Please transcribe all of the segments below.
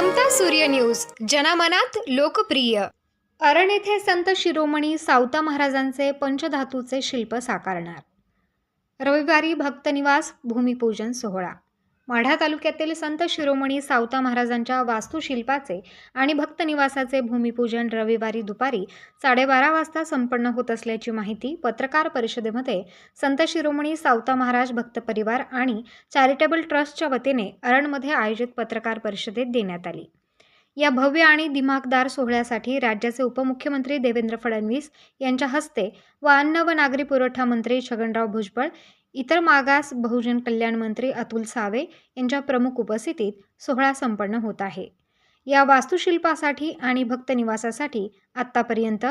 समता सूर्य न्यूज. जनमनात लोकप्रिय. अरण येथे संत शिरोमणी सावता महाराजांचे पंचधातूचे शिल्प साकारणार. रविवारी भक्तनिवास भूमिपूजन सोहळा. माढा तालुक्यातील संत शिरोमणी सावता महाराजांच्या वास्तुशिल्पाचे आणि भक्तनिवासाचे भूमिपूजन रविवारी दुपारी साडेबारा वाजता संपन्न होत असल्याची माहिती पत्रकार परिषदेमध्ये संत शिरोमणी सावता महाराज भक्त परिवार आणि चॅरिटेबल ट्रस्टच्या वतीने अरणमध्ये आयोजित पत्रकार परिषदेत देण्यात आली. या भव्य आणि दिमागदार सोहळ्यासाठी राज्याचे उपमुख्यमंत्री देवेंद्र फडणवीस यांच्या हस्ते व अन्न व नागरी पुरवठा मंत्री छगनराव भुजबळ इतर मागास बहुजन कल्याण मंत्री अतुल सावे यांच्या प्रमुख उपस्थितीत सोहळा संपन्न होत आहे. या वास्तुशिल्पासाठी आणि भक्तनिवासासाठी आत्तापर्यंत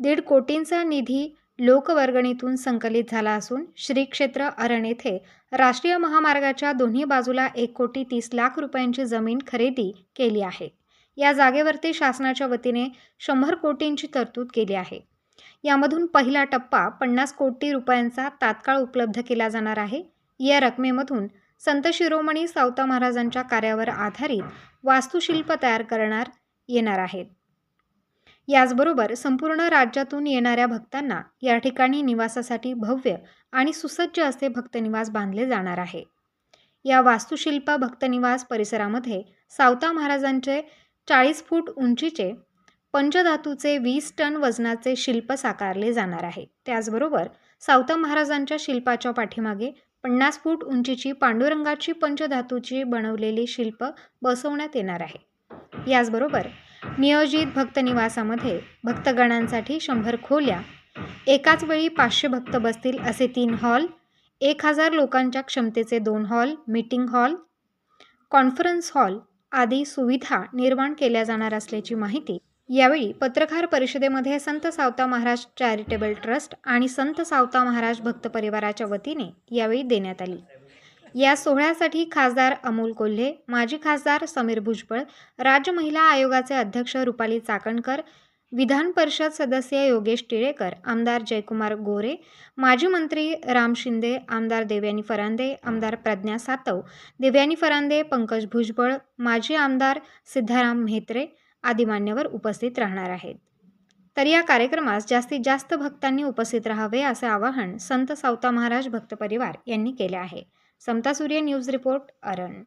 दीड कोटींचा निधी लोकवर्गणीतून संकलित झाला असून श्री क्षेत्र अरण येथे राष्ट्रीय महामार्गाच्या दोन्ही बाजूला एक कोटी तीस लाख रुपयांची जमीन खरेदी केली आहे. या जागेवरती शासनाच्या वतीने शंभर कोटींची तरतूद केली आहे. यामधून पहिला टप्पा पन्नास कोटी रुपयांचा तात्काळ उपलब्ध केला जाणार आहे. या रकमेमधून संत शिरोमणी सावता महाराजांच्या कार्यावर आधारित वास्तुशिल्प तयार करणार येणार आहेत. याचबरोबर संपूर्ण राज्यातून येणाऱ्या भक्तांना या ठिकाणी निवासासाठी भव्य आणि सुसज्ज असे भक्तनिवास बांधले जाणार आहे. या वास्तुशिल्प भक्तनिवास परिसरामध्ये सावता महाराजांचे चाळीस फूट उंचीचे पंचधातूचे वीस टन वजनाचे शिल्प साकारले जाणार आहे. त्याचबरोबर सावता महाराजांच्या शिल्पाच्या पाठीमागे पन्नास फूट उंचीची पांडुरंगाची पंचधातूची बनवलेली शिल्प बसवण्यात येणार आहे. याचबरोबर नियोजित भक्तनिवासामध्ये भक्तगणांसाठी शंभर खोल्या एकाच वेळी पाचशे भक्त बसतील असे तीन हॉल एक हजार लोकांच्या क्षमतेचे दोन hall meeting hall conference hall आदी सुविधा निर्माण केल्या जाणार असल्याची माहिती यावेळी पत्रकार परिषदेमध्ये संत सावता महाराज चॅरिटेबल ट्रस्ट आणि संत सावता महाराज भक्त परिवाराच्या वतीने यावेळी देण्यात आली. या सोहळ्यासाठी खासदार अमोल कोल्हे माजी खासदार समीर भुजबळ राज्य महिला आयोगाचे अध्यक्ष रुपाली चाकणकर विधान परिषद सदस्य योगेश टिळेकर आमदार जयकुमार गोरे माजी मंत्री राम शिंदे आमदार देवयानी फरांदे आमदार प्रज्ञा सातव देवयानी फरांदे पंकज भुजबळ माजी आमदार सिद्धाराम म्हेत्रे आदी मान्यवर उपस्थित राहणार आहेत. तर या कार्यक्रमास जास्तीत जास्त भक्तांनी उपस्थित राहावे असे आवाहन संत सावता महाराज भक्त परिवार यांनी केले आहे. समता सूर्य न्यूज रिपोर्ट अरण